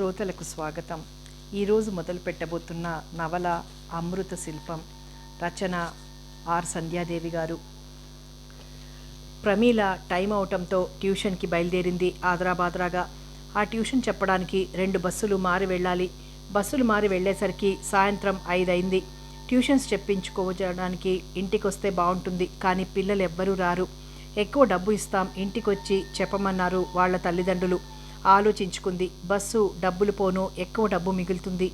శ్రోతలకు స్వాగతం. ఈరోజు మొదలు పెట్టబోతున్న నవల అమృత శిల్పం రచన ఆర్ సంధ్యాదేవి గారు. ప్రమీల టైం అవటంతో ట్యూషన్కి బయలుదేరింది ఆదరాబాదరాగా ఆ ట్యూషన్ చెప్పడానికి రెండు బస్సులు మారి వెళ్ళాలి. బస్సులు మారి వెళ్ళేసరికి సాయంత్రం ఐదైంది. ట్యూషన్స్ చెప్పించుకోవడానికి ఇంటికి వస్తే బాగుంటుంది కానీ పిల్లలు ఎవ్వరూ రారు. ఎక్కువ డబ్బు ఇస్తాం ఇంటికొచ్చి చెప్పమన్నారు వాళ్ళ తల్లిదండ్రులు. ఆలోచించుకుంది. బస్సు డబ్బులు పోను ఎక్కువ డబ్బు మిగులుతుంది.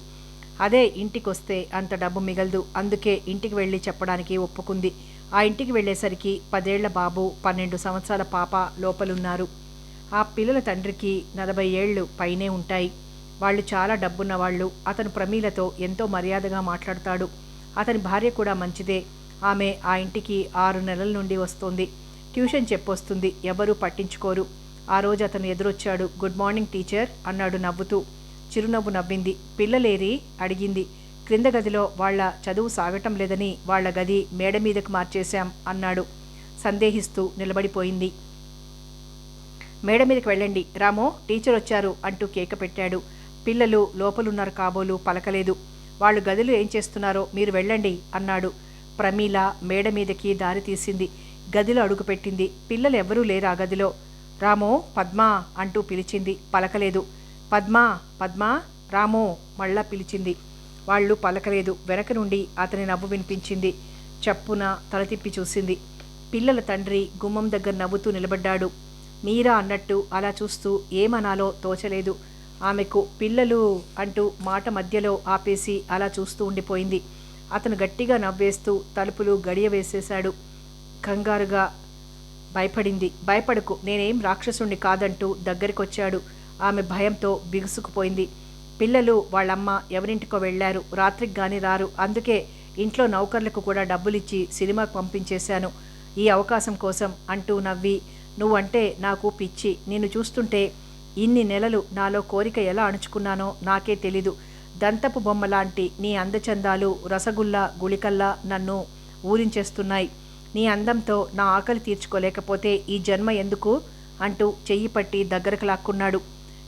అదే ఇంటికి వస్తే అంత డబ్బు మిగలదు. అందుకే ఇంటికి వెళ్ళి చెప్పడానికి ఒప్పుకుంది. ఆ ఇంటికి వెళ్ళేసరికి పదేళ్ళ బాబు పన్నెండు సంవత్సరాల పాప లోపలున్నారు. ఆ పిల్లల తండ్రికి నలభై ఏళ్ళు పైనే ఉంటాయి. వాళ్ళు చాలా డబ్బున్న వాళ్ళు అతను ప్రమీలతో ఎంతో మర్యాదగా మాట్లాడతాడు. అతని భార్య కూడా మంచిదే. ఆమె ఆ ఇంటికి ఆరు నెలల నుండి వస్తోంది. ట్యూషన్ చెప్పొస్తుంది. ఎవరూ పట్టించుకోరు. ఆ రోజు అతను ఎదురొచ్చాడు. గుడ్ మార్నింగ్ టీచర్ అన్నాడు నవ్వుతూ. చిరునవ్వు నవ్వింది. పిల్లలేరి? అడిగింది. క్రింద గదిలో వాళ్ళ చదువు సాగటం లేదని వాళ్ళ గది మేడ మీదకు మార్చేశాం అన్నాడు. సందేహిస్తూ నిలబడిపోయింది. మేడ మీదకి వెళ్ళండి. రామో టీచర్ వచ్చారు అంటూ కేక పెట్టాడు. పిల్లలు లోపలున్నారు కాబోలు పలకలేదు. వాళ్ళు గదిలో ఏం చేస్తున్నారో మీరు వెళ్ళండి అన్నాడు. ప్రమీల మేడ మీదకి దారి తీసింది. గదిలో అడుగుపెట్టింది పిల్లలు ఎవరూ లేరు ఆ గదిలో? రామో పద్మా అంటూ పిలిచింది. పలకలేదు. పద్మా పద్మా రామో మళ్ళా పిలిచింది. వాళ్ళు పలకలేదు. వెనక నుండి అతని నవ్వు వినిపించింది. చప్పున తల తిప్పి చూసింది. పిల్లల తండ్రి గుమ్మం దగ్గర నవ్వుతూ నిలబడ్డాడు. మీరా అన్నట్టు అలా చూస్తూ ఏమనాలో తోచలేదు. ఆమెకు పిల్లలు అంటూ మాట మధ్యలో ఆపేసి అలా చూస్తూ ఉండిపోయింది. అతను గట్టిగా నవ్వేస్తూ తలుపులు గడియ వేసేశాడు. కంగారుగా భయపడింది. భయపడకు నేనేం రాక్షసుణ్ణి కాదంటూ దగ్గరికొచ్చాడు. ఆమె భయంతో బిగుసుకుపోయింది. పిల్లలు వాళ్ళమ్మ ఎవరింటికో వెళ్ళారు. రాత్రికి గాని రారు. అందుకే ఇంట్లో నౌకర్లకు కూడా డబ్బులిచ్చి సినిమాకు పంపించేశాను. ఈ అవకాశం కోసం అంటూ నవ్వి నువ్వంటే నాకు పిచ్చి. నిన్ను చూస్తుంటే ఇన్ని నెలలు నాలో కోరిక ఎలా అణుచుకున్నానో నాకే తెలీదు. దంతపు బొమ్మ లాంటి నీ అందచందాలు రసగుల్లా గుళికల్లా నన్ను ఊరించేస్తున్నాయి. నీ అందంతో నా ఆకలి తీర్చుకోలేకపోతే ఈ జన్మ ఎందుకు? అంటూ చెయ్యి పట్టి దగ్గరకు లాక్కున్నాడు.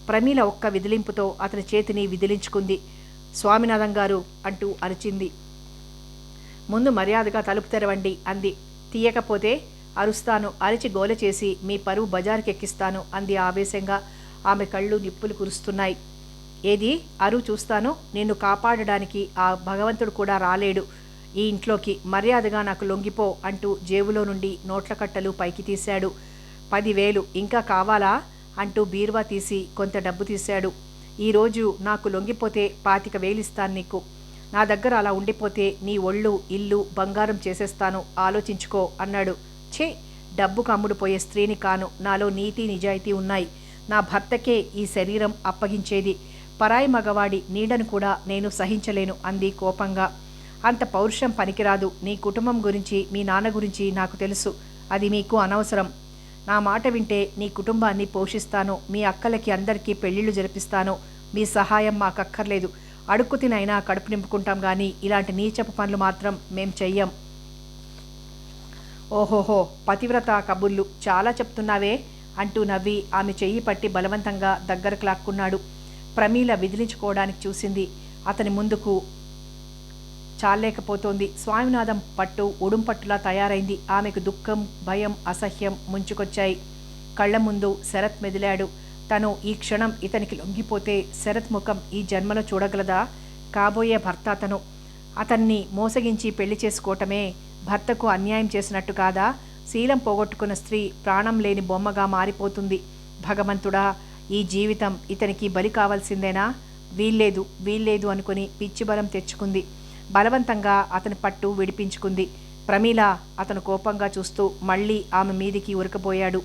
ప్రమీల ఒక్క విదిలింపుతో అతని చేతిని విదిలించుకుంది. స్వామినాథం గారు అంటూ అరిచింది. ముందు మర్యాదగా తలుపు తెరవండి అంది. తీయకపోతే అరుస్తాను అరిచి గోల చేసి మీ పరువు బజారుకి ఎక్కిస్తాను అంది ఆవేశంగా. ఆమె కళ్ళు నిప్పులు కురుస్తున్నాయి. ఏది? అరువు చూస్తాను. నిన్ను కాపాడడానికి ఆ భగవంతుడు కూడా రాలేడు. ఈ ఇంట్లోకి మర్యాదగా నాకు లొంగిపో అంటూ జేబులో నుండి నోట్ల కట్టలు పైకి తీశాడు. పదివేలు ఇంకా కావాలా? అంటూ బీరువా తీసి కొంత డబ్బు తీశాడు. ఈరోజు నాకు లొంగిపోతే పాతిక వేలిస్తాను నీకు. నా దగ్గర అలా ఉండిపోతే నీ ఒళ్ళు ఇల్లు బంగారం చేసేస్తాను. ఆలోచించుకో అన్నాడు. ఛే! డబ్బుకు అమ్ముడుపోయే స్త్రీని కాను. నాలో నీతి నిజాయితీ ఉన్నాయి. నా భర్తకే ఈ శరీరం అప్పగించేది. పరాయి మగవాడి నీడను కూడా నేను సహించలేను అంది కోపంగా. అంత పౌరుషం పనికిరాదు. నీ కుటుంబం గురించి మీ నాన్న గురించి నాకు తెలుసు. అది మీకు అనవసరం. నా మాట వింటే నీ కుటుంబాన్ని పోషిస్తాను. మీ అక్కలకి అందరికీ పెళ్ళిళ్ళు జరిపిస్తాను. మీ సహాయం మాకక్కర్లేదు. అడుక్కు తినైనా కడుపు నింపుకుంటాం కానీ ఇలాంటి నీచపు పనులు మాత్రం మేం చెయ్యం. ఓహోహో పతివ్రత కబుర్లు. చాలా చెప్తున్నావే అంటూ నవ్వి ఆమె చెయ్యి పట్టి బలవంతంగా దగ్గరకు లాక్కున్నాడు. ప్రమీల విదిలించుకోవడానికి చూసింది. అతని ముందుకు చాలేకపోతోంది. స్వామినాథం పట్టు ఉడుంపట్టులా తయారైంది. ఆమెకు దుఃఖం భయం అసహ్యం ముంచుకొచ్చాయి. కళ్ళ ముందు శరత్ మెదిలాడు. తను ఈ క్షణం ఇతనికి లొంగిపోతే శరత్ ముఖం ఈ జన్మలో చూడగలదా? కాబోయే భర్త అతను. అతన్ని మోసగించి పెళ్ళి చేసుకోవటమే భర్తకు అన్యాయం చేసినట్టు కాదా? శీలం పోగొట్టుకున్న స్త్రీ ప్రాణం లేని బొమ్మగా మారిపోతుంది. భగవంతుడా ఈ జీవితం ఇతనికి బలి కావాల్సిందేనా? వీల్లేదు వీల్లేదు అనుకుని పిచ్చి బలం తెచ్చుకుంది. బలవంతంగా అతని పట్టు విడిపించుకుంది. ప్రమీల అతను కోపంగా చూస్తూ మళ్ళీ ఆమె మీదికి ఉరకబోయాడు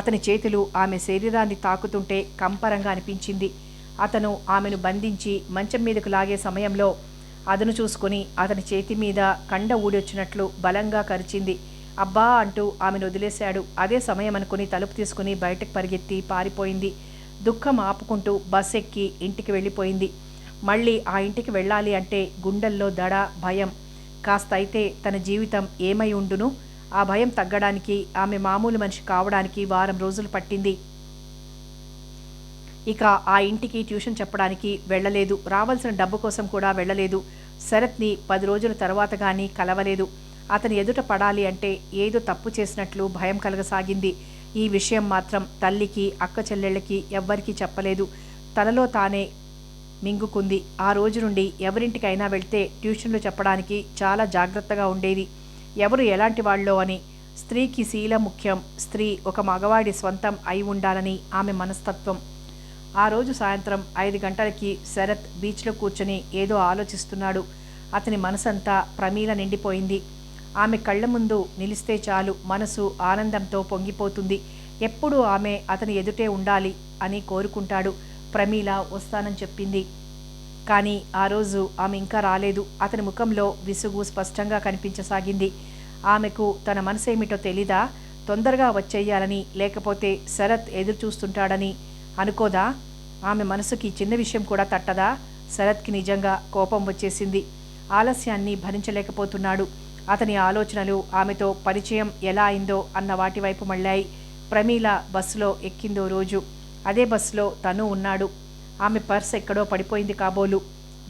అతని చేతులు ఆమె శరీరాన్ని తాకుతుంటే కంపరంగా అనిపించింది. అతను ఆమెను బంధించి మంచం మీదకు లాగే సమయంలో అదను చూసుకుని అతని చేతి మీద కండ ఊడొచ్చినట్లు బలంగా కరిచింది. అబ్బా అంటూ ఆమెను వదిలేశాడు. అదే సమయం అనుకుని తలుపు తీసుకుని బయటకు పరిగెత్తి పారిపోయింది. దుఃఖం ఆపుకుంటూ బస్ ఎక్కి ఇంటికి వెళ్ళిపోయింది. మళ్ళీ ఆ ఇంటికి వెళ్ళాలి అంటే గుండెల్లో దడ భయం. కాస్త అయితే తన జీవితం ఏమై ఉండును? ఆ భయం తగ్గడానికి ఆమె మామూలు మనిషి కావడానికి వారం రోజులు పట్టింది. ఇక ఆ ఇంటికి ట్యూషన్ చెప్పడానికి వెళ్ళలేదు. రావాల్సిన డబ్బు కోసం కూడా వెళ్ళలేదు. శరత్ని పది రోజుల తర్వాత కానీ కలవలేదు. అతని ఎదుట పడాలి అంటే ఏదో తప్పు చేసినట్లు భయం కలగసాగింది. ఈ విషయం మాత్రం తల్లికి అక్క చెల్లెళ్ళకి ఎవ్వరికీ చెప్పలేదు. తనలో తానే మింగుకుంది. ఆ రోజు నుండి ఎవరింటికైనా వెళ్తే ట్యూషన్లు చెప్పడానికి చాలా జాగ్రత్తగా ఉండేది. ఎవరు ఎలాంటి వాళ్ళో అని. స్త్రీకి శీల ముఖ్యం. స్త్రీ ఒక మగవాడి స్వంతం అయి ఉండాలని ఆమె మనస్తత్వం. ఆ రోజు సాయంత్రం ఐదు గంటలకి శరత్ బీచ్లో కూర్చొని ఏదో ఆలోచిస్తున్నాడు. అతని మనసంతా ప్రమీల నిండిపోయింది. ఆమె కళ్ళ ముందు నిలిస్తే చాలు మనసు ఆనందంతో పొంగిపోతుంది. ఎప్పుడూ ఆమె అతని ఎదుటే ఉండాలి అని కోరుకుంటాడు. ప్రమీల వస్తానని చెప్పింది. కానీ ఆ రోజు ఆమె ఇంకా రాలేదు. అతని ముఖంలో విసుగు స్పష్టంగా కనిపించసాగింది. ఆమెకు తన మనసేమిటో తెలీదా? తొందరగా వచ్చేయాలని లేకపోతే శరత్ ఎదురు చూస్తుంటాడని అనుకోదా? ఆమె మనసుకి చిన్న విషయం కూడా తట్టదా? శరత్కి నిజంగా కోపం వచ్చేసింది. ఆలస్యాన్ని భరించలేకపోతున్నాడు. అతని ఆలోచనలు ఆమెతో పరిచయం ఎలా అయిందో అన్న వాటి వైపు మళ్ళాయి. ప్రమీల బస్సులో ఎక్కిందో రోజు. అదే బస్సులో తను ఉన్నాడు. ఆమె పర్స్ ఎక్కడో పడిపోయింది కాబోలు.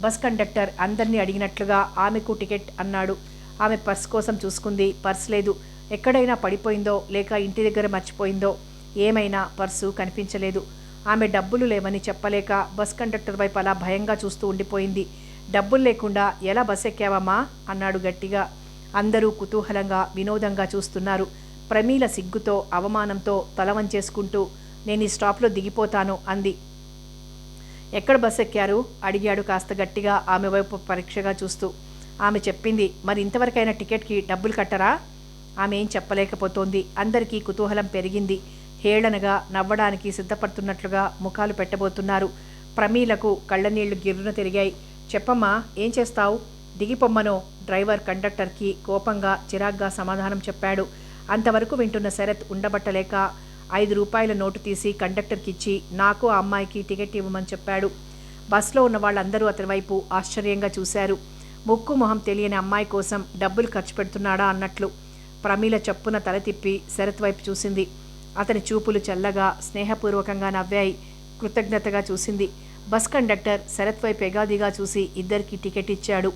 బస్ కండక్టర్ అందరినీ అడిగినట్లుగా ఆమెకు టికెట్ అన్నాడు. ఆమె పర్స్ కోసం చూసుకుంది. పర్స్ లేదు. ఎక్కడైనా పడిపోయిందో లేక ఇంటి దగ్గర మర్చిపోయిందో ఏమైనా పర్సు కనిపించలేదు. ఆమె డబ్బులు లేవని చెప్పలేక బస్ కండక్టర్ వైపు అలా భయంగా చూస్తూ ఉండిపోయింది. డబ్బులు లేకుండా ఎలా బస్ ఎక్కావమ్మా? అన్నాడు గట్టిగా. అందరూ కుతూహలంగా వినోదంగా చూస్తున్నారు. ప్రమీల సిగ్గుతో అవమానంతో తల వంచేసుకుంటూ నేను ఈ స్టాప్లో దిగిపోతాను అంది. ఎక్కడ బస్ ఎక్కారు అడిగాడు కాస్త గట్టిగా ఆమె వైపు పరీక్షగా చూస్తూ. ఆమె చెప్పింది మరి ఇంతవరకైనా టికెట్కి డబ్బులు కట్టరా? ఆమె ఏం చెప్పలేకపోతోంది. అందరికీ కుతూహలం పెరిగింది. హేళనగా నవ్వడానికి సిద్ధపడుతున్నట్లుగా ముఖాలు పెట్టబోతున్నారు. ప్రమీలకు కళ్ళనీళ్ళు గిర్రున తిరిగాయి. చెప్పమ్మా ఏం చేస్తావు? దిగిపొమ్మనో. డ్రైవర్ కండక్టర్కి కోపంగా చిరాగ్గా సమాధానం చెప్పాడు. అంతవరకు వింటున్న శరత్ ఉండబట్టలేక ఐదు రూపాయల నోటు తీసి కండక్టర్కి ఇచ్చి నాకు ఆ అమ్మాయికి టికెట్ ఇవ్వమని చెప్పాడు. బస్సులో ఉన్న వాళ్ళందరూ అతని వైపు ఆశ్చర్యంగా చూశారు. ముక్కు మొహం తెలియని అమ్మాయి కోసం డబ్బులు ఖర్చు పెడుతున్నాడా అన్నట్లు ప్రమీల చప్పున తల తిప్పి శరత్ వైపు చూసింది. అతని చూపులు చల్లగా స్నేహపూర్వకంగా నవ్వాయి. కృతజ్ఞతగా చూసింది. బస్ కండక్టర్ శరత్ వైపు ఎగాదిగా చూసి ఇద్దరికి టికెట్ ఇచ్చాడు.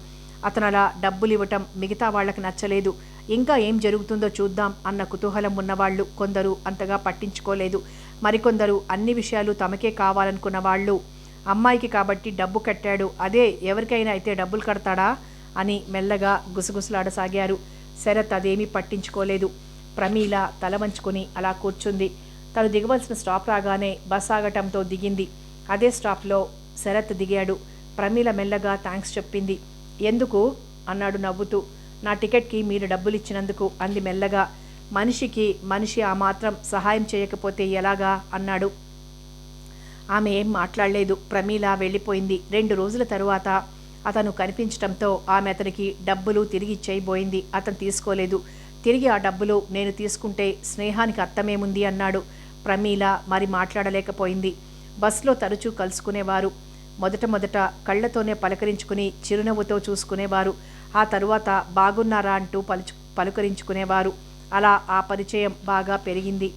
అతను అలా డబ్బులు ఇవ్వటం మిగతా వాళ్ళకి నచ్చలేదు. ఇంకా ఏం జరుగుతుందో చూద్దాం అన్న కుతూహలం ఉన్నవాళ్ళు కొందరు అంతగా పట్టించుకోలేదు. మరికొందరు అన్ని విషయాలు తమకే కావాలనుకున్న వాళ్ళు అమ్మాయికి కాబట్టి డబ్బు కట్టాడు అదే ఎవరికైనా అయితే డబ్బులు కడతాడా? అని మెల్లగా గుసగుసలాడసాగారు. శరత్ అదేమీ పట్టించుకోలేదు. ప్రమీల తల వంచుకుని అలా కూర్చుంది. తను దిగవలసిన స్టాప్ రాగానే బస్ ఆగటంతో దిగింది. అదే స్టాప్లో శరత్ దిగాడు. ప్రమీల మెల్లగా థ్యాంక్స్ చెప్పింది. ఎందుకు? అన్నాడు నవ్వుతూ. నా టికెట్కి మీరు డబ్బులు ఇచ్చినందుకు అంది మెల్లగా. మనిషికి మనిషి ఆ మాత్రం సహాయం చేయకపోతే ఎలాగా? అన్నాడు. ఆమె ఏం మాట్లాడలేదు. ప్రమీల వెళ్ళిపోయింది. రెండు రోజుల తరువాత అతను కనిపించడంతో ఆమె అతనికి డబ్బులు తిరిగి ఇచ్చేయబోయింది. అతను తీసుకోలేదు. తిరిగి ఆ డబ్బులు నేను తీసుకుంటే స్నేహానికి అర్థమేముంది? అన్నాడు. ప్రమీల మరి మాట్లాడలేకపోయింది. బస్సులో తరచూ కలుసుకునేవారు. మొదట మొదట కళ్ళతోనే పలకరించుకుని చిరునవ్వుతో చూసుకునేవారు. ఆ తరువాత బాగున్నారా అంటూ పలుచు పలుకరించుకునేవారు. అలా ఆ పరిచయం బాగా పెరిగింది.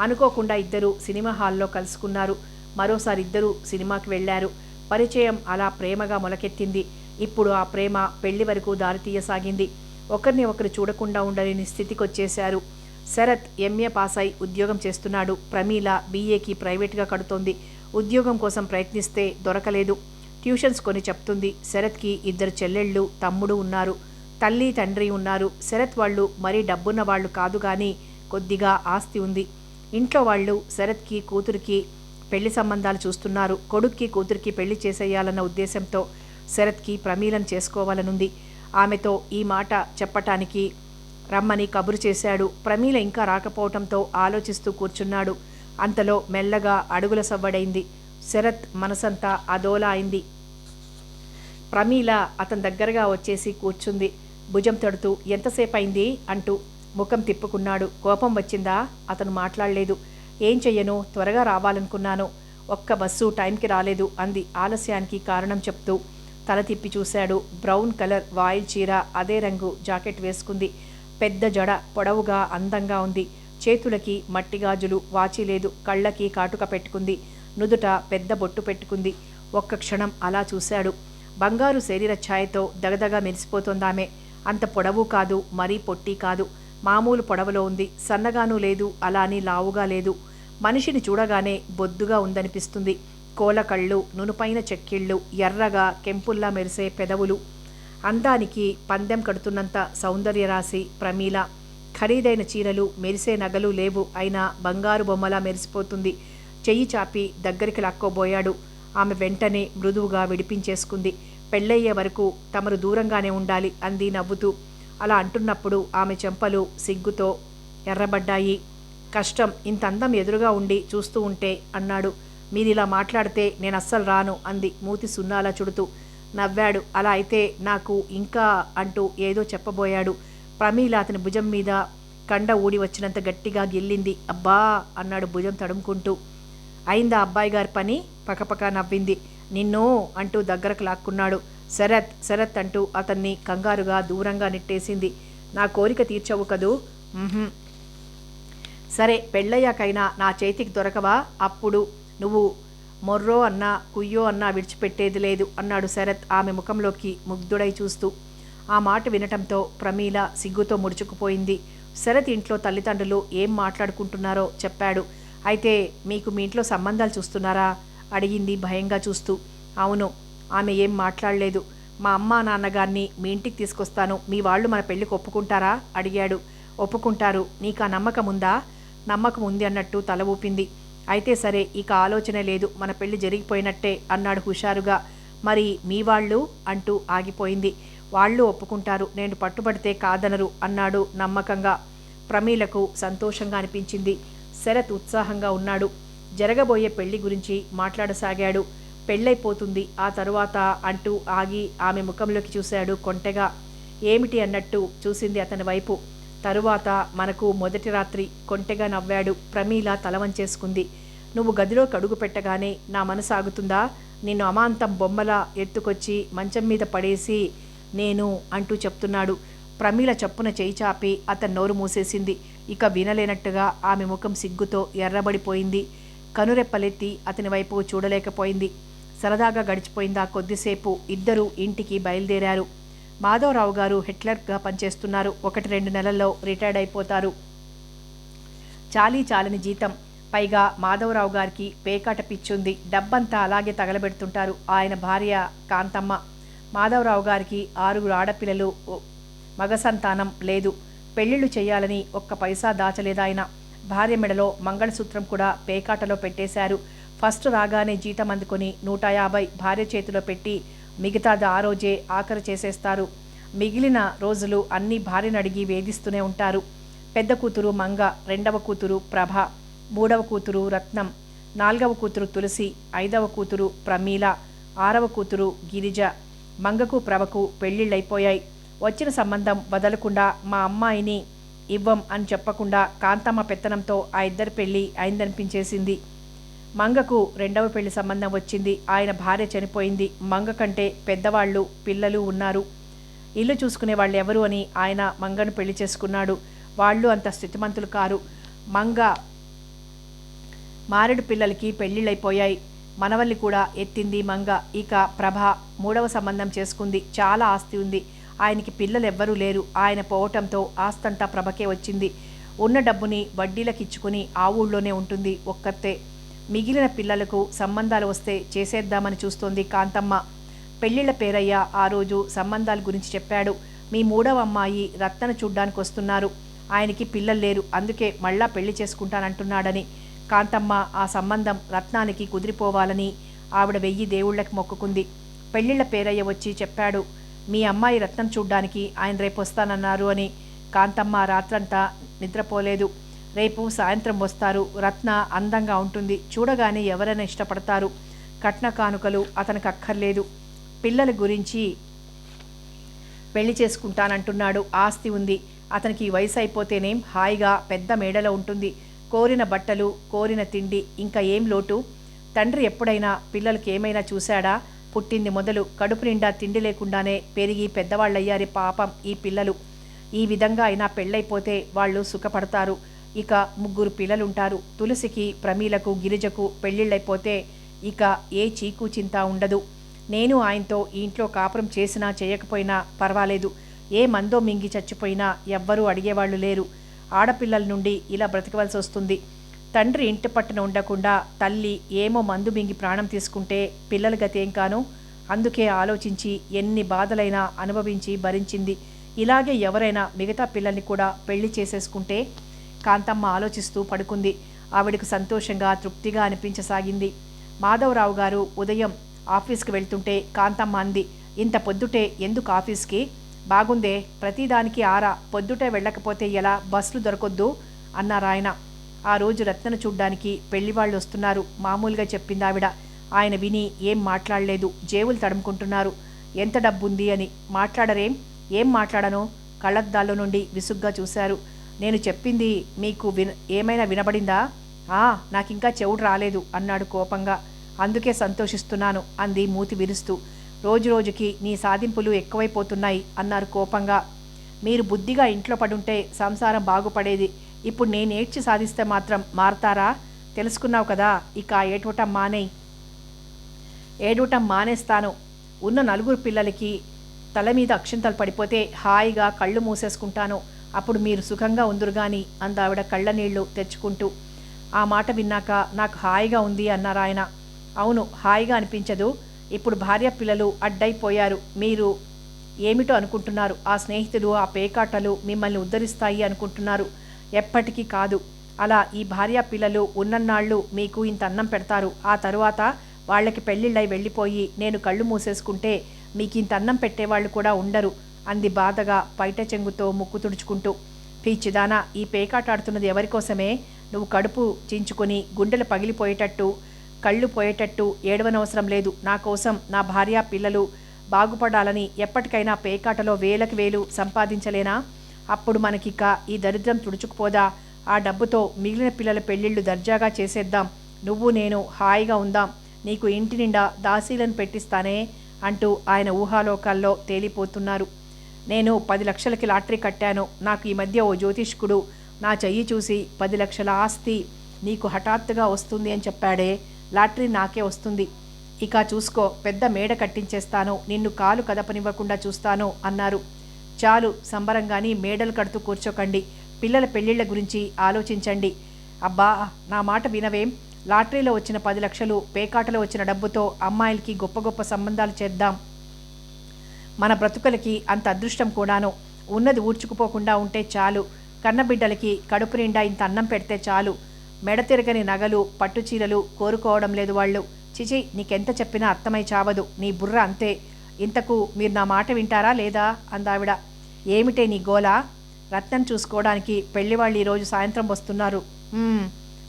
అనుకోకుండా ఇద్దరు సినిమా హాల్లో కలుసుకున్నారు. మరోసారి ఇద్దరు సినిమాకి వెళ్ళారు. పరిచయం అలా ప్రేమగా మొలకెత్తింది. ఇప్పుడు ఆ ప్రేమ పెళ్ళి వరకు దారితీయసాగింది. ఒకరిని ఒకరు చూడకుండా ఉండలేని స్థితికి వచ్చేశారు శరత్ ఎంఏ పాస్ అయి ఉద్యోగం చేస్తున్నాడు. ప్రమీల బీఏకి ప్రైవేట్గా కడుతోంది. ఉద్యోగం కోసం ప్రయత్నిస్తే దొరకలేదు. ట్యూషన్స్ కొని చెప్తుంది శరత్కి ఇద్దరు చెల్లెళ్ళు తమ్ముడు ఉన్నారు. తల్లి తండ్రి ఉన్నారు. శరత్ వాళ్ళు మరీ డబ్బున్న వాళ్ళు కాదు కానీ కొద్దిగా ఆస్తి ఉంది. ఇంట్లో వాళ్ళు శరత్కి కూతురికి పెళ్ళి సంబంధాలు చూస్తున్నారు. కొడుక్కి కూతురికి పెళ్ళి చేసేయాలన్న ఉద్దేశంతో శరత్కి ప్రమీలం చేసుకోవాలనుంది. ఆమెతో ఈ మాట చెప్పటానికి రమ్మని కబురు చేశాడు. ప్రమీల ఇంకా రాకపోవటంతో ఆలోచిస్తూ కూర్చున్నాడు. అంతలో మెల్లగా అడుగుల సవ్వడైంది. శరత్ మనసంతా అదోలా అయింది ప్రమీల అతని దగ్గరగా వచ్చేసి కూర్చుంది. భుజం తడుతూ ఎంతసేపు అయింది అంటూ ముఖం తిప్పుకున్నాడు. కోపం వచ్చిందా? అతను మాట్లాడలేదు. ఏం చెయ్యను? త్వరగా రావాలనుకున్నాను. ఒక్క బస్సు టైంకి రాలేదు అంది. ఆలస్యానికి కారణం చెప్తూ తల తిప్పి చూశాడు. బ్రౌన్ కలర్ వాయిల్ చీర అదే రంగు జాకెట్ వేసుకుంది. పెద్ద జడ పొడవుగా అందంగా ఉంది. చేతులకి మట్టి గాజులు వాచి లేదు కళ్ళకి కాటుక పెట్టుకుంది. నుదుట పెద్ద బొట్టు పెట్టుకుంది. ఒక్క క్షణం అలా చూశాడు. బంగారు శరీర ఛాయతో దగదగ మెరిసిపోతోందామె. అంత పొడవు కాదు మరీ పొట్టి కాదు. మామూలు పొడవలో ఉంది. సన్నగానూ లేదు అలా అని లావుగా లేదు. మనిషిని చూడగానే బొద్దుగా ఉందనిపిస్తుంది. కోల కళ్ళు నునుపైన చెక్కిళ్ళు ఎర్రగా కెంపుల్లా మెరిసే పెదవులు. అందానికి పందెం కడుతున్నంత సౌందర్యరాశి ప్రమీల. ఖరీదైన చీరలు మెరిసే నగలు లేవు అయినా బంగారు బొమ్మలా మెరిసిపోతుంది. చెయ్యి చాపి దగ్గరికి లాక్కోబోయాడు. ఆమె వెంటనే మృదువుగా విడిపించేసుకుంది. పెళ్ళయ్యే వరకు తమరు దూరంగానే ఉండాలి అంది నవ్వుతూ. అలా అంటున్నప్పుడు ఆమె చెంపలు సిగ్గుతో ఎర్రబడ్డాయి. కష్టం ఇంత అందం ఎదురుగా ఉండి చూస్తూ ఉంటే అన్నాడు. మీరిలా మాట్లాడితే నేను అస్సలు రాను అంది మూతి సున్నాలా చుడుతూ. నవ్వాడు. అలా అయితే నాకు ఇంకా అంటూ ఏదో చెప్పబోయాడు. ప్రమీల అతని భుజం మీద కండ ఊడి వచ్చినంత గట్టిగా గిల్లింది. అబ్బా అన్నాడు భుజం తడుముకుంటూ. అయిందా అబ్బాయి గారి పని? పకపక నవ్వింది. నిన్ను అంటూ దగ్గరకు లాక్కున్నాడు. శరత్ శరత్ అంటూ అతన్ని కంగారుగా దూరంగా నెట్టేసింది. నా కోరిక తీర్చవు కదూ? సరే పెళ్ళయ్యాకైనా నా చేతికి దొరకవా? అప్పుడు నువ్వు మొర్రో అన్నా కుయ్యో అన్నా విడిచిపెట్టేది లేదు అన్నాడు శరత్ ఆమె ముఖంలోకి ముగ్ధుడై చూస్తూ. ఆ మాట వినటంతో ప్రమీల సిగ్గుతో ముడుచుకుపోయింది. శరత్ ఇంట్లో తల్లిదండ్రులు ఏం మాట్లాడుకుంటున్నారో చెప్పాడు. అయితే మీకు మీ ఇంట్లో సంబంధాలు చూస్తున్నారా? అడిగింది భయంగా చూస్తూ. అవును ఆమె ఏం మాట్లాడలేదు. మా అమ్మ నాన్నగారిని మీ ఇంటికి తీసుకొస్తాను. మీ వాళ్ళు మన పెళ్ళికి ఒప్పుకుంటారా? అడిగాడు. ఒప్పుకుంటారు. నీకు ఆ నమ్మకం ఉందా? నమ్మకం ఉంది అన్నట్టు తల ఊపింది. అయితే సరే ఇక ఆలోచన లేదు. మన పెళ్ళి జరిగిపోయినట్టే అన్నాడు హుషారుగా. మరి మీ వాళ్ళు? అంటూ ఆగిపోయింది. వాళ్ళు ఒప్పుకుంటారు. నేను పట్టుబడితే కాదనరు అన్నాడు నమ్మకంగా. ప్రమీలకు సంతోషంగా అనిపించింది. శరత్ ఉత్సాహంగా ఉన్నాడు. జరగబోయే పెళ్ళి గురించి మాట్లాడసాగాడు. పెళ్ళైపోతుంది. ఆ తరువాత అంటూ ఆగి ఆమె ముఖంలోకి చూశాడు కొంటెగా. ఏమిటి అన్నట్టు చూసింది అతని వైపు. తరువాత మనకు మొదటి రాత్రి కొంటెగా నవ్వాడు. ప్రమీల తలవంచేసుకుంది. నువ్వు గదిలో కడుగు పెట్టగానే నా మనసాగుతుందా నిన్ను అమాంతం బొమ్మలా ఎత్తుకొచ్చి మంచం మీద పడేసి నేను అంటూ చెప్తున్నాడు. ప్రమీల చప్పున చేయి చాపి అతని నోరు మూసేసింది. ఇక వినలేనట్టుగా ఆమె ముఖం సిగ్గుతో ఎర్రబడిపోయింది. కనురెప్పలెత్తి అతని వైపు చూడలేకపోయింది. సరదాగా గడిచిపోయిందా కొద్దిసేపు ఇద్దరూ ఇంటికి బయలుదేరారు. మాధవరావు గారు హిట్లర్గా పనిచేస్తున్నారు. ఒకటి రెండు నెలల్లో రిటైర్డ్ అయిపోతారు. చాలీ చాలని జీతం. పైగా మాధవరావు గారికి పేకాట పిచ్చుంది. డబ్బంతా అలాగే తగలబెడుతుంటారు. ఆయన భార్య కాంతమ్మ. మాధవరావు గారికి ఆరుగురు ఆడపిల్లలు మగ సంతానం లేదు. పెళ్ళిళ్ళు చేయాలని ఒక్క పైసా దాచలేదాయన. భార్య మెడలో మంగళసూత్రం కూడా పేకాటలో పెట్టేశారు. ఫస్ట్ రాగానే జీతం అందుకొని నూట యాభై భార్య చేతిలో పెట్టి మిగతాది ఆ రోజే ఆఖరు చేసేస్తారు. మిగిలిన రోజులు అన్ని భార్యను అడిగి వేధిస్తూనే ఉంటారు. పెద్ద కూతురు మంగ రెండవ కూతురు ప్రభ మూడవ కూతురు రత్నం నాలుగవ కూతురు తులసి ఐదవ కూతురు ప్రమీల ఆరవ కూతురు గిరిజ మంగకు ప్రభకు పెళ్ళిళ్ళైపోయాయి. వచ్చిన సంబంధం వదలకుండా మా అమ్మాయిని ఇవ్వం అని చెప్పకుండా కాంతమ్మ పెత్తనంతో ఆ ఇద్దరి పెళ్ళి అయిందనిపించేసింది. మంగకు రెండవ పెళ్ళి సంబంధం వచ్చింది. ఆయన భార్య చనిపోయింది. మంగ కంటే పెద్దవాళ్ళు పిల్లలు ఉన్నారు. ఇల్లు చూసుకునే వాళ్ళు ఎవరు అని ఆయన మంగను పెళ్ళి చేసుకున్నాడు. వాళ్ళు అంత స్థితిమంతులు కారు. మంగ మారెడు పిల్లలకి పెళ్ళిళ్ళైపోయాయి. మనవల్ని కూడా ఎత్తింది మంగ. ఇక ప్రభ మూడవ సంబంధం చేసుకుంది. చాలా ఆస్తి ఉంది. ఆయనకి పిల్లలు ఎవ్వరూ లేరు. ఆయన పోవటంతో ఆస్తంతా ప్రభకే వచ్చింది. ఉన్న డబ్బుని వడ్డీలకిచ్చుకుని ఆ ఊళ్ళోనే ఉంటుంది ఒక్కతే. మిగిలిన పిల్లలకు సంబంధాలు వస్తే చేసేద్దామని చూస్తోంది కాంతమ్మ. పెళ్ళిళ్ళ పేరయ్య ఆ రోజు సంబంధాల గురించి చెప్పాడు. మీ మూడవ అమ్మాయి రత్న చూడ్డానికి వస్తున్నారు ఆయనకి పిల్లలు లేరు. అందుకే మళ్ళా పెళ్ళి చేసుకుంటానంటున్నాడని. కాంతమ్మ ఆ సంబంధం రత్నానికి కుదిరిపోవాలని ఆవిడ వెయ్యి దేవుళ్ళకి మొక్కుకుంది. పెళ్ళిళ్ళ పేరయ్య వచ్చి చెప్పాడు మీ అమ్మాయి రత్నం చూడ్డానికి ఆయన రేపు వస్తానన్నారు అని. కాంతమ్మ రాత్రంతా నిద్రపోలేదు. రేపు సాయంత్రం వస్తారు. రత్న అందంగా ఉంటుంది. చూడగానే ఎవరైనా ఇష్టపడతారు. కట్న కానుకలు అతనికి అక్కర్లేదు. పిల్లల గురించి పెళ్ళి చేసుకుంటానంటున్నాడు. ఆస్తి ఉంది. అతనికి వయసు అయిపోతేనేం హాయిగా పెద్ద మేడలో ఉంటుంది. కోరిన బట్టలు కోరిన తిండి ఇంకా ఏం లోటు? తండ్రి ఎప్పుడైనా పిల్లలకి ఏమైనా చూశాడా? పుట్టింది మొదలు కడుపు నిండా తిండి లేకుండానే పెరిగి పెద్దవాళ్ళయ్యారి పాపం ఈ పిల్లలు. ఈ విధంగా అయినా పెళ్ళైపోతే వాళ్ళు సుఖపడతారు. ఇక ముగ్గురు పిల్లలుంటారు. తులసికి ప్రమీలకు గిరిజకు పెళ్ళిళ్ళైపోతే ఇక ఏ చీకు చింత ఉండదు. నేను ఆయనతో ఈ ఇంట్లో కాపురం చేసినా చేయకపోయినా పర్వాలేదు. ఏ మందో మింగి చచ్చిపోయినా ఎవ్వరూ అడిగేవాళ్ళు లేరు. ఆడపిల్లల నుండి ఇలా బ్రతకవలసి వస్తుంది. తండ్రి ఇంటి పట్టున ఉండకుండా తల్లి ఏమో మందు మింగి ప్రాణం తీసుకుంటే పిల్లల గతి ఏం కాను? అందుకే ఆలోచించి ఎన్ని బాధలైనా అనుభవించి భరించింది. ఇలాగే ఎవరైనా మిగతా పిల్లల్ని కూడా పెళ్ళి చేసేసుకుంటే కాంతమ్మ ఆలోచిస్తూ పడుకుంది. ఆవిడకు సంతోషంగా తృప్తిగా అనిపించసాగింది. మాధవరావు గారు ఉదయం ఆఫీస్కి వెళ్తుంటే కాంతమ్మ అంది ఇంత పొద్దుటే ఎందుకు ఆఫీస్కి? బాగుందే ప్రతిదానికి ఆరా పొద్దుటే వెళ్ళకపోతే ఎలా బస్సులు దొరకొద్దు? అన్నారాయన ఆ రోజు రత్నను చూడ్డానికి పెళ్ళివాళ్ళు వస్తున్నారు మామూలుగా చెప్పిందావిడ. ఆయన విని ఏం మాట్లాడలేదు జేవులు తడుముకుంటున్నారు. ఎంత డబ్బుంది అని మాట్లాడరేం? ఏం మాట్లాడను? కళ్ళద్దాల్లో నుండి విసుగ్గా చూశారు. నేను చెప్పింది మీకు విన ఏమైనా వినబడిందా? ఆ నాకింకా చెవుడు రాలేదు అన్నాడు కోపంగా. అందుకే సంతోషిస్తున్నాను అంది మూతి విరుస్తూ. రోజు రోజుకి నీ సాధింపులు ఎక్కువైపోతున్నాయి అన్నారు కోపంగా. మీరు బుద్ధిగా ఇంట్లో పడుంటే సంసారం బాగుపడేది. ఇప్పుడు నేను ఏడ్చి సాధిస్తే మాత్రం మారతారా? తెలుసుకున్నావు కదా ఇక ఏడవటం మానేయి. ఏడవటం మానేస్తాను. ఉన్న నలుగురు పిల్లలకి తల మీద అక్షింతలు పడిపోతే హాయిగా కళ్ళు మూసేసుకుంటాను. అప్పుడు మీరు సుఖంగా ఉందురు గాని అందావిడ కళ్ళ నీళ్ళు తెచ్చుకుంటూ. ఆ మాట విన్నాక నాకు హాయిగా ఉంది అన్నారాయన. అవును హాయిగా అనిపించదు. ఇప్పుడు భార్య పిల్లలు అడ్డైపోయారు. మీరు ఏమిటో అనుకుంటున్నారు? ఆ స్నేహితులు ఆ పేకాటలు మిమ్మల్ని ఉద్ధరిస్తాయి అనుకుంటున్నారు. ఎప్పటికీ కాదు. అలా ఈ భార్య పిల్లలు ఉన్నన్నాళ్ళు మీకు ఇంత అన్నం పెడతారు. ఆ తరువాత వాళ్ళకి పెళ్ళిళ్ళై వెళ్ళిపోయి నేను కళ్ళు మూసేసుకుంటే మీకు ఇంత అన్నం పెట్టేవాళ్ళు కూడా ఉండరు అంది బాధగా పైట చెంగుతో ముక్కు తుడుచుకుంటూ. పీచిదానా ఈ పేకాట ఆడుతున్నది ఎవరికోసమే? నువ్వు కడుపు చించుకొని గుండెలు పగిలిపోయేటట్టు కళ్ళు పోయేటట్టు ఏడవనవసరం లేదు. నా కోసం నా భార్య పిల్లలు బాగుపడాలని ఎప్పటికైనా పేకాటలో వేలకు వేలు సంపాదించలేనా? అప్పుడు మనకిక ఈ దరిద్రం తుడుచుకుపోదా? ఆ డబ్బుతో మిగిలిన పిల్లల పెళ్ళిళ్ళు దర్జాగా చేసేద్దాం. నువ్వు నేను హాయిగా ఉందాం. నీకు ఇంటి నిండా దాసీలను పెట్టిస్తానే అంటూ ఆయన ఊహాలోకాల్లో తేలిపోతున్నారు. నేను పది లక్షలకి లాటరీ కట్టాను. నాకు ఈ మధ్య ఓ జ్యోతిష్కుడు నా చెయ్యి చూసి పది లక్షల ఆస్తి నీకు హఠాత్తుగా వస్తుంది అని చెప్పాడే. లాటరీ నాకే వస్తుంది. ఇక చూసుకో పెద్ద మేడ కట్టించేస్తాను. నిన్ను కాలు కదపనివ్వకుండా చూస్తాను అన్నారు. చాలు సంబరంగాని మేడలు కడుతూ కూర్చోకండి. పిల్లల పెళ్ళిళ్ళ గురించి ఆలోచించండి. అబ్బా నా మాట వినవేం? లాటరీలో వచ్చిన పది లక్షలు పేకాటలో వచ్చిన డబ్బుతో అమ్మాయిలకి గొప్ప గొప్ప సంబంధాలు చేద్దాం. మన బ్రతుకులకి అంత అదృష్టం కూడాను. ఉన్నది ఊడ్చుకుపోకుండా ఉంటే చాలు. కన్నబిడ్డలకి కడుపు నిండా ఇంత అన్నం పెడితే చాలు. మెడ తిరగని నగలు పట్టుచీరలు కోరుకోవడం లేదు వాళ్ళు. చిచి నీకెంత చెప్పినా అర్థమై చావదు. నీ బుర్ర అంతే. ఇంతకు మీరు నా మాట వింటారా లేదా? అందావిడ. ఏమిటే నీ గోలా? రత్నం చూసుకోవడానికి పెళ్ళివాళ్ళు ఈరోజు సాయంత్రం వస్తున్నారు.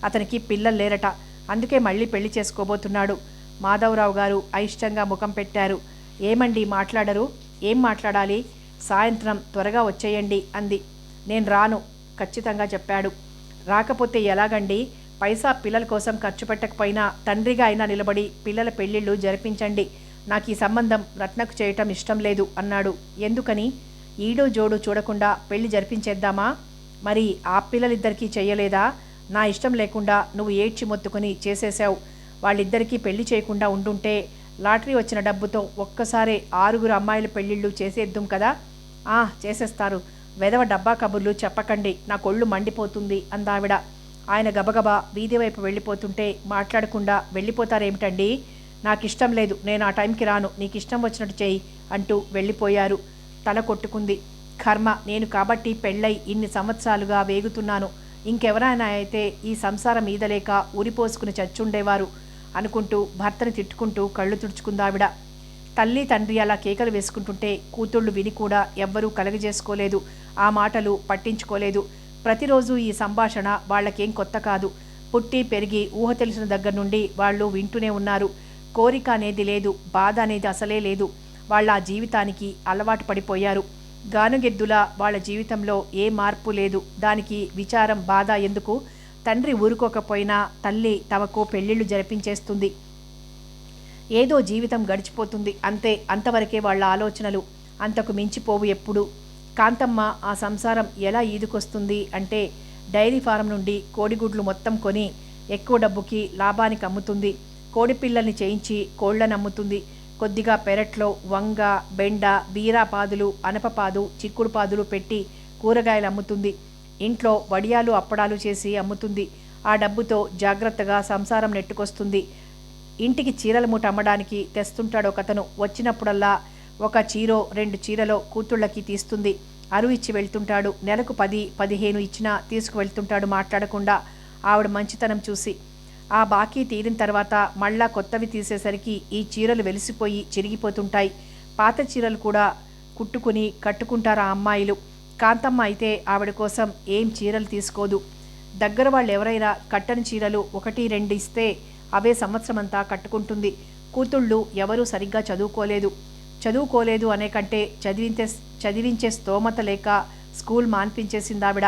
అతనికి పిల్లలు లేరట. అందుకే మళ్ళీ పెళ్ళి చేసుకోబోతున్నాడు. మాధవరావు గారు అయిష్టంగా ముఖం పెట్టారు. ఏమండి మాట్లాడరు? ఏం మాట్లాడాలి? సాయంత్రం త్వరగా వచ్చేయండి అంది. నేను రాను. ఖచ్చితంగా చెప్పాడు. రాకపోతే ఎలాగండి? పైసా పిల్లల కోసం ఖర్చు పెట్టకపోయినా తండ్రిగా అయినా నిలబడి పిల్లల పెళ్ళిళ్ళు జరిపించండి. నాకు ఈ సంబంధం రత్నకు చేయటం ఇష్టం లేదు అన్నాడు. ఎందుకని? ఈడో జోడు చూడకుండా పెళ్ళి జరిపించేద్దామా? మరి ఆ పిల్లలిద్దరికీ చేయలేదా నా ఇష్టం లేకుండా నువ్వు ఏడ్చి మొత్తుకొని చేసేసావు వాళ్ళిద్దరికీ పెళ్ళి చేయకుండా ఉండుంటే లాటరీ వచ్చిన డబ్బుతో ఒక్కసారే ఆరుగురు అమ్మాయిల పెళ్ళిళ్ళు చేసేద్దాం కదా? ఆ చేసేస్తారు. వెదవ డబ్బా కబుర్లు చెప్పకండి నా కొళ్ళు మండిపోతుంది అందావిడ. ఆయన గబగబా వీధి వైపు వెళ్ళిపోతుంటే మాట్లాడకుండా వెళ్ళిపోతారేమిటండి? నాకు ఇష్టం లేదు నేను ఆ టైంకి రాను నీకు ఇష్టం వచ్చినట్టు చేయి అంటూ వెళ్ళిపోయారు. తల కొట్టుకుంది. కర్మ నేను కాబట్టి పెళ్ళై ఇన్ని సంవత్సరాలుగా వేగుతున్నాను. ఇంకెవరైనా అయితే ఈ సంసారం ఈదలేక ఊరిపోసుకుని చచ్చుండేవారు అనుకుంటూ భర్తని తిట్టుకుంటూ కళ్ళు తుడుచుకుందావిడ. తల్లి తండ్రి అలా కేకలు వేసుకుంటుంటే కూతుళ్ళు విని కూడా ఎవ్వరూ కలగజేసుకోలేదు. ఆ మాటలు పట్టించుకోలేదు. ప్రతిరోజు ఈ సంభాషణ వాళ్ళకేం కొత్త కాదు. పుట్టి పెరిగి ఊహ తెలిసిన దగ్గర నుండి వాళ్ళు వింటూనే ఉన్నారు. కోరిక అనేది లేదు బాధ అనేది అసలే లేదు. వాళ్ళ ఆ జీవితానికి అలవాటు పడిపోయారు. గానుగెద్దుల వాళ్ళ జీవితంలో ఏ మార్పు లేదు. దానికి విచారం బాధ ఎందుకు? తండ్రి ఊరుకోకపోయినా తల్లి తమకు పెళ్ళిళ్ళు జరిపించేస్తుంది. ఏదో జీవితం గడిచిపోతుంది. అంతే అంతవరకే వాళ్ళ ఆలోచనలు. అంతకు మించిపోవు ఎప్పుడు. కాంతమ్మ ఆ సంసారం ఎలా ఈదుకొస్తుంది అంటే డైరీ ఫారం నుండి కోడిగుడ్లు మొత్తం కొని ఎక్కువ డబ్బుకి లాభానికి అమ్ముతుంది. కోడి పిల్లల్ని చేయించి కోళ్ళను అమ్ముతుంది. కొద్దిగా పెరట్లో వంగ బెండ బీరాపాదులు అనపపాదు చిక్కుడు పాదులు పెట్టి కూరగాయలు అమ్ముతుంది. ఇంట్లో వడియాలు అప్పడాలు చేసి అమ్ముతుంది. ఆ డబ్బుతో జాగ్రత్తగా సంసారం నెట్టుకొస్తుంది. ఇంటికి చీరల మూట అమ్మడానికి తెస్తుంటాడు ఒకతను. వచ్చినప్పుడల్లా ఒక చీరో రెండు చీరలో కూతుళ్ళకి తీస్తుంది. అరువు ఇచ్చి వెళ్తుంటాడు. నెలకు పది పదిహేను ఇచ్చినా తీసుకువెళ్తుంటాడు మాట్లాడకుండా. ఆవిడ మంచితనం చూసి ఆ బాకీ తీరిన తర్వాత మళ్ళా కొత్తవి తీసేసరికి ఈ చీరలు వెలిసిపోయి చిరిగిపోతుంటాయి. పాత చీరలు కూడా కుట్టుకుని కట్టుకుంటారు ఆ అమ్మాయిలు? కాంతమ్మ అయితే ఆవిడ కోసం ఏం చీరలు తీసుకోదు. దగ్గర వాళ్ళు ఎవరైనా కట్టని చీరలు ఒకటి రెండు ఇస్తే అవే సంవత్సరమంతా కట్టుకుంటుంది. కూతుళ్ళు ఎవరూ సరిగ్గా చదువుకోలేదు. చదువుకోలేదు అనే కంటే చదివించే చదివించే స్తోమత లేక స్కూల్ మాన్పించేసిందావిడ.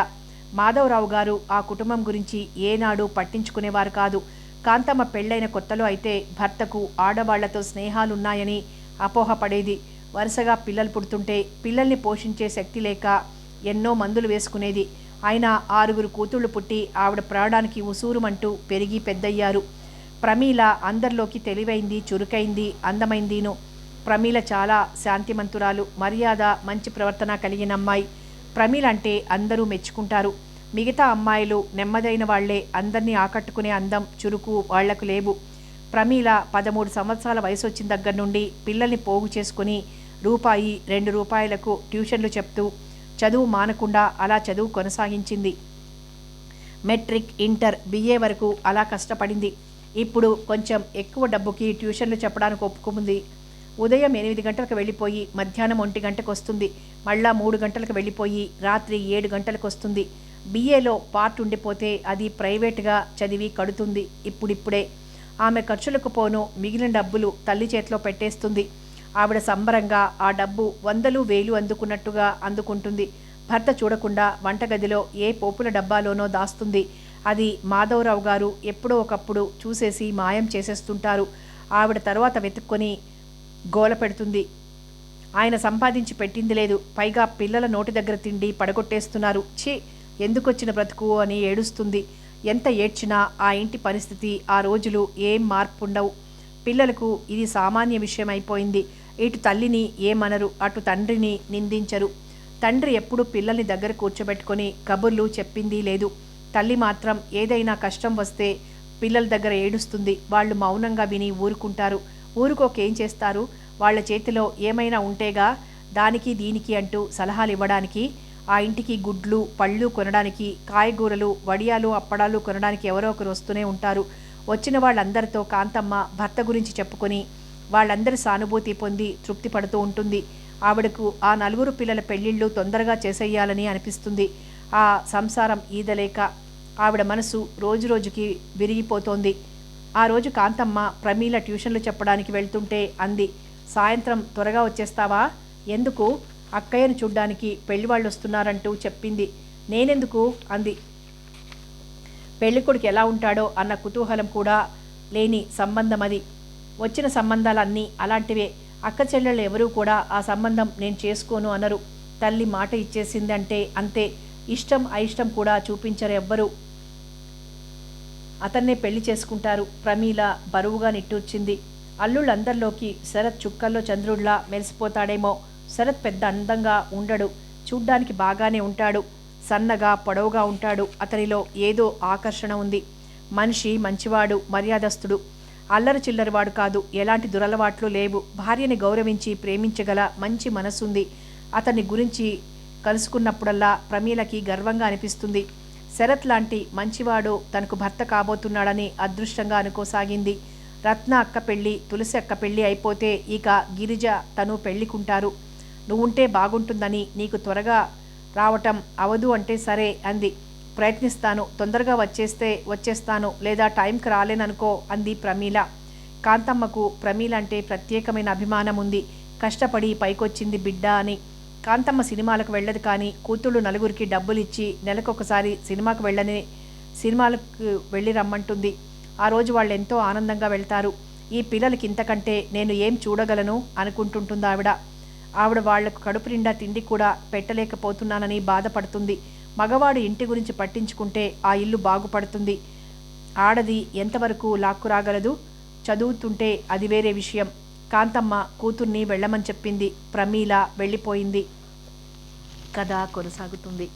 మాధవరావు గారు ఆ కుటుంబం గురించి ఏనాడు పట్టించుకునేవారు కాదు. కాంతమ్మ పెళ్ళైన కొత్తలో అయితే భర్తకు ఆడవాళ్ళతో స్నేహాలున్నాయని అపోహపడేది. వరుసగా పిల్లలు పుడుతుంటే పిల్లల్ని పోషించే శక్తి లేక ఎన్నో మందులు వేసుకునేది. అయినా ఆరుగురు కూతుళ్ళు పుట్టి ఆవిడ ప్రాణానికి ఉసూరుమంటూ పెరిగి పెద్దయ్యారు. ప్రమీల అందరిలోకి తెలివైంది చురుకైంది అందమైందిను. ప్రమీల చాలా శాంతిమంతురాలు మర్యాద మంచి ప్రవర్తన కలిగిన అమ్మాయి. ప్రమీల అంటే అందరూ మెచ్చుకుంటారు. మిగతా అమ్మాయిలు నెమ్మదైన వాళ్ళే అందరినీ ఆకట్టుకునే అందం చురుకు వాళ్ళకు లేవు. ప్రమీల పదమూడు సంవత్సరాల వయసు వచ్చిన దగ్గర నుండి పిల్లల్ని పోగు చేసుకుని రూపాయి రెండు రూపాయలకు ట్యూషన్లు చెప్తూ చదువు మానకుండా అలా చదువు కొనసాగించింది. మెట్రిక్ ఇంటర్ బిఏ వరకు అలా కష్టపడింది. ఇప్పుడు కొంచెం ఎక్కువ డబ్బుకి ట్యూషన్లు చెప్పడానికి ఒప్పుకుంది. ఉదయం ఎనిమిది గంటలకు వెళ్ళిపోయి మధ్యాహ్నం ఒంటి గంటకు వస్తుంది. మళ్ళా మూడు గంటలకు వెళ్ళిపోయి రాత్రి ఏడు గంటలకు వస్తుంది. బీఏలో పార్ట్ ఉండిపోతే అది ప్రైవేట్గా చదివి కడుతుంది ఇప్పుడిప్పుడే. ఆమె ఖర్చులకు పోను మిగిలిన డబ్బులు తల్లి చేతిలో పెట్టేస్తుంది. ఆవిడ సంబరంగా ఆ డబ్బు వందలు వేలు అందుకున్నట్టుగా అందుకుంటుంది. భర్త చూడకుండా వంటగదిలో ఏ పోపుల డబ్బాలోనో దాస్తుంది. అది మాధవరావు గారు ఎప్పుడో ఒకప్పుడు చూసేసి మాయం చేసేస్తుంటారు. ఆవిడ తర్వాత వెతుక్కొని గోల పెడుతుంది. ఆయన సంపాదించి పెట్టింది లేదు. పైగా పిల్లల నోటి దగ్గర తిండి పడగొట్టేస్తున్నారు. ఛీ ఎందుకొచ్చిన బ్రతుకు అని ఏడుస్తుంది. ఎంత ఏడ్చినా ఆ ఇంటి పరిస్థితి ఆ రోజులు ఏం మార్పుండవు. పిల్లలకు ఇది సామాన్య విషయం అయిపోయింది. ఇటు తల్లిని ఏమనరు అటు తండ్రిని నిందించరు. తండ్రి ఎప్పుడు పిల్లల్ని దగ్గర కూర్చోబెట్టుకొని కబుర్లు చెప్పింది లేదు. తల్లి మాత్రం ఏదైనా కష్టం వస్తే పిల్లల దగ్గర ఏడుస్తుంది. వాళ్ళు మౌనంగా విని ఊరుకుంటారు. ఊరుకోకేం చేస్తారు? వాళ్ళ చేతిలో ఏమైనా ఉంటేగా దానికి దీనికి అంటూ సలహాలు ఇవ్వడానికి ఆ ఇంటికి గుడ్లు పళ్ళు కొనడానికి కాయగూరలు వడియాలు అప్పడాలు కొనడానికి ఎవరో ఒకరు వస్తూనే ఉంటారు. వచ్చిన వాళ్ళందరితో కాంతమ్మ భర్త గురించి చెప్పుకొని వాళ్ళందరి సానుభూతి పొంది తృప్తి పడుతూ ఉంటుంది. ఆవిడకు ఆ నలుగురు పిల్లల పెళ్ళిళ్ళు తొందరగా చేసేయాలని అనిపిస్తుంది. ఆ సంసారం ఈదలేక ఆవిడ మనసు రోజు రోజుకి విరిగిపోతోంది. ఆ రోజు కాంతమ్మ ప్రమీల ట్యూషన్లు చెప్పడానికి వెళ్తుంటే అంది సాయంత్రం త్వరగా వచ్చేస్తావా? ఎందుకు? అక్కయ్యను చూడ్డానికి పెళ్ళివాళ్ళు వస్తున్నారంటూ చెప్పింది. నేనెందుకు? అంది. పెళ్ళికొడుకు ఎలా ఉంటాడో అన్న కుతూహలం కూడా లేని సంబంధం అది. వచ్చిన సంబంధాలన్నీ అలాంటివే. అక్క చెల్లెళ్ళు ఎవరూ కూడా ఆ సంబంధం నేను చేసుకోను అనరు. తల్లి మాట ఇచ్చేసిందంటే అంతే. ఇష్టం అయిష్టం కూడా చూపించరు ఎవ్వరూ. అతన్నే పెళ్ళి చేసుకుంటారు. ప్రమీల బరువుగా నిట్టూర్చింది. అల్లుళ్ళందరిలోకి శరత్ చుక్కల్లో చంద్రుడిలా మెరిసిపోతాడేమో శరత్ పెద్ద అందంగా ఉండడు. చూడ్డానికి బాగానే ఉంటాడు. సన్నగా పొడవుగా ఉంటాడు. అతనిలో ఏదో ఆకర్షణ ఉంది. మనిషి మంచివాడు మర్యాదస్తుడు. అల్లరి చిల్లరివాడు కాదు. ఎలాంటి దురలవాట్లు లేవు. భార్యని గౌరవించి ప్రేమించగల మంచి మనసుంది. అతని గురించి కలుసుకున్నప్పుడల్లా ప్రమీలకి గర్వంగా అనిపిస్తుంది. శరత్ లాంటి మంచివాడు తనకు భర్త కాబోతున్నాడని అదృష్టంగా అనుకోసాగింది. రత్న అక్క పెళ్ళి తులసి అక్క పెళ్ళి అయిపోతే ఇక గిరిజ తను పెళ్ళికుంటారు. నువ్వుంటే బాగుంటుందని నీకు త్వరగా రావటం అవదు అంటే సరే అంది. ప్రయత్నిస్తాను తొందరగా వచ్చేస్తే వచ్చేస్తాను లేదా టైంకి రాలేననుకో అంది ప్రమీల. కాంతమ్మకు ప్రమీల అంటే ప్రత్యేకమైన అభిమానం ఉంది కష్టపడి పైకొచ్చింది బిడ్డ అని కాంతమ్మ సినిమాలకు వెళ్ళదు కానీ కూతుళ్ళు నలుగురికి డబ్బులు ఇచ్చి నెలకొకసారి సినిమాకు వెళ్ళని సినిమాలకు వెళ్ళి రమ్మంటుంది. ఆ రోజు వాళ్ళు ఎంతో ఆనందంగా వెళ్తారు. ఈ పిల్లలకి ఇంతకంటే నేను ఏం చూడగలను అనుకుంటుంటుంది ఆవిడ. ఆవిడ వాళ్ళకు కడుపు నిండా తిండి కూడా పెట్టలేకపోతున్నానని బాధపడుతుంది. మగవాడు ఇంటి గురించి పట్టించుకుంటే ఆ ఇల్లు బాగుపడుతుంది. ఆడది ఎంతవరకు లాక్కురాగలదు? చదువుతుంటే అది వేరే విషయం. కాంతమ్మ కూతుర్ని వెళ్ళమని చెప్పింది. ప్రమీల వెళ్ళిపోయింది. కథ కొనసాగుతుంది.